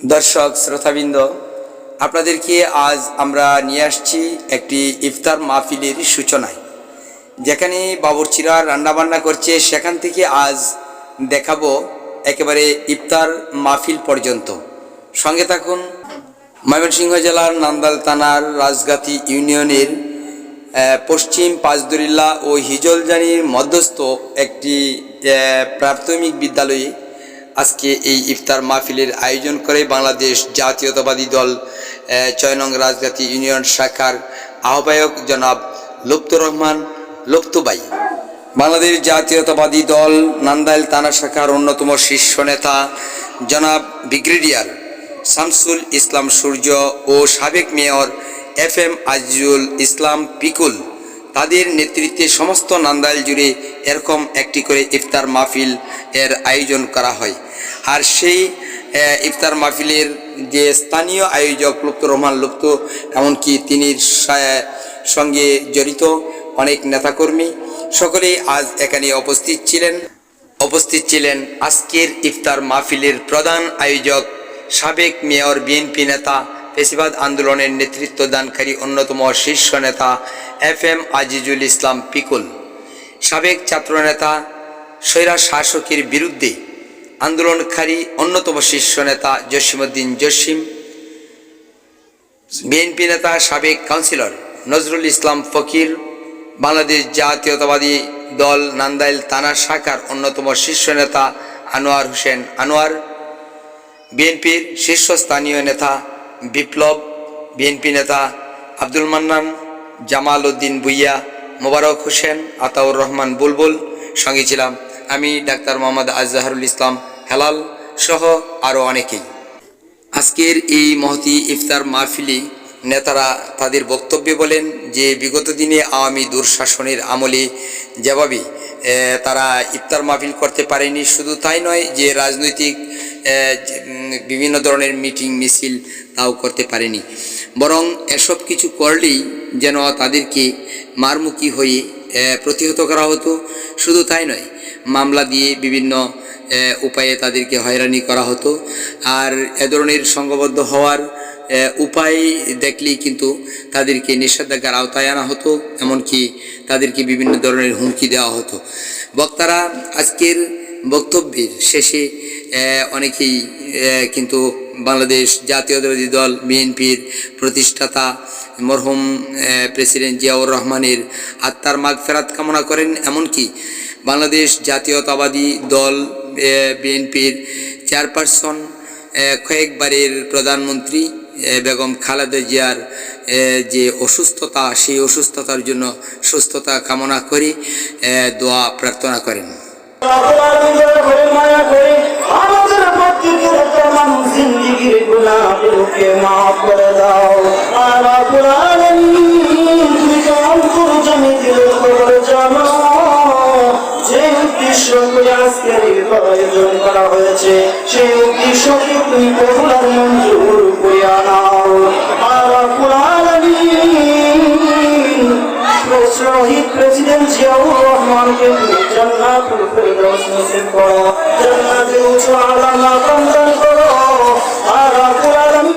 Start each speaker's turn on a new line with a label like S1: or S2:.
S1: দর্শক, শ্রোতাবৃন্দ, আপনাদেরকে আজ আমরা নিয়ে আসছি একটি ইফতার মাহফিলের সূচনায়। যেখানে বাবুর্চিরা রান্নাবান্না করছে, সেখান থেকে আজ দেখাবো একেবারে ইফতার মাহফিল পর্যন্ত। সঙ্গে থাকুন ময়মনসিংহ জেলার নান্দাল থানার রাজগাতি ইউনিয়নের পশ্চিম পাঁচদুরিল্লা ও হিজলজানির মধ্যস্থ একটি প্রাথমিক বিদ্যালয়ে আজকে এই ইফতার মাহফিলের আয়োজন করে বাংলাদেশ জাতীয়তাবাদী দল চয়নং রাজগাতি ইউনিয়ন শাখার আহ্বায়ক জনাব লুপ্তুর রহমান লুপ্তুবাই। বাংলাদেশ জাতীয়তাবাদী দল, নান্দাইল থানা শাখার অন্যতম শীর্ষ নেতা জনাব ব্রিগেডিয়ার শামসুল ইসলাম সূর্য ও সাবেক mayor F M Azizul Islam Pikul তাদের নেতৃত্বে সমস্ত নান্দাইল জুড়ে এরকম একটি করে ইফতার মাহফিল এর আয়োজন করা হয়। আর সেই ইফতার মাহফিলের যে স্থানীয় আয়োজক লুপ্ত রহমান লুপ্ত, এমনকি তিনি সঙ্গে জড়িত অনেক নেতাকর্মী, সকলেই আজ এখানে উপস্থিত ছিলেন। উপস্থিত ছিলেন আজকের ইফতার মাহফিলের প্রধান আয়োজক, সাবেক মেয়র, বিএনপি নেতা পেশিবাদ আন্দোলনের নেতৃত্ব দানকারী অন্যতম শীর্ষ নেতা, এফ এম আজিজুল ইসলাম পিকুল। সাবেক ছাত্রনেতা স্বৈরা শাসকের বিরুদ্ধে আন্দোলনকারী অন্যতম শীর্ষ নেতা জসিমউদ্দিন জসিম, বিএনপি নেতা সাবেক কাউন্সিলর নজরুল ইসলাম ফকির, বাংলাদেশ জাতীয়তাবাদী দল নান্দাইল থানা শাখার অন্যতম শীর্ষ নেতা আনোয়ার হোসেন আনোয়ার, বিএনপির শীর্ষস্থানীয় নেতা বিপ্লব, বিএনপি নেতা আব্দুল মান্নান, জামাল উদ্দিন ভুইয়া, মোবারক হোসেন, আতাউর রহমান বুলবুল সঙ্গে ছিলাম। আমি ডাক্তার মোহাম্মদ আজহারুল ইসলাম হেলাল সহ আরও অনেকেই। আজকের এই মহতি ইফতার মাহফিলি নেতারা তাদের বক্তব্যে বলেন যে, বিগত দিনে আওয়ামী দুঃশাসনের আমলে যেভাবে তারা ইফতার মাহফিল করতে পারেনি, শুধু তাই নয় যে, রাজনৈতিক বিভিন্ন ধরনের মিটিং, মিছিল তাও করতে পারেনি। বরং এসব কিছু করলেই যেন তাদেরকে মারমুখী হয়ে প্রতিহত করা হতো, শুধু তাই নয় মামলা দিয়ে বিভিন্ন উপায়ে তাদেরকে হয়রানি করা হতো। আর এ ধরনের সংঘবদ্ধ হওয়ার উপায় দেখলেই কিন্তু তাদেরকে নিষেধাজ্ঞার আওতায় আনা হতো, এমনকি তাদেরকে বিভিন্ন ধরনের হুমকি দেওয়া হতো। বক্তারা আজকের বক্তব্যের শেষে অনেকেই কিন্তু বাংলাদেশ জাতীয়তাবাদী দল বিএনপির প্রতিষ্ঠাতা মরহুম প্রেসিডেন্ট জিয়াউর রহমানের আত্মার মাগ ফেরাত কামনা করেন, এমনকি বাংলাদেশ জাতীয়তাবাদী দল বিএনপির চেয়ারপারসন কয়েকবারের প্রধানমন্ত্রী বেগম খালেদা জিয়ার যে অসুস্থতা, সেই অসুস্থতার জন্য সুস্থতা কামনা করি দোয়া প্রার্থনা করেন।
S2: জন্যই আজকের আয়োজন করা হয়েছে। সেই উদ্দেশ্যকে তুমি কঠোর মঞ্জুর করিয়া নাও? আলা কুরআন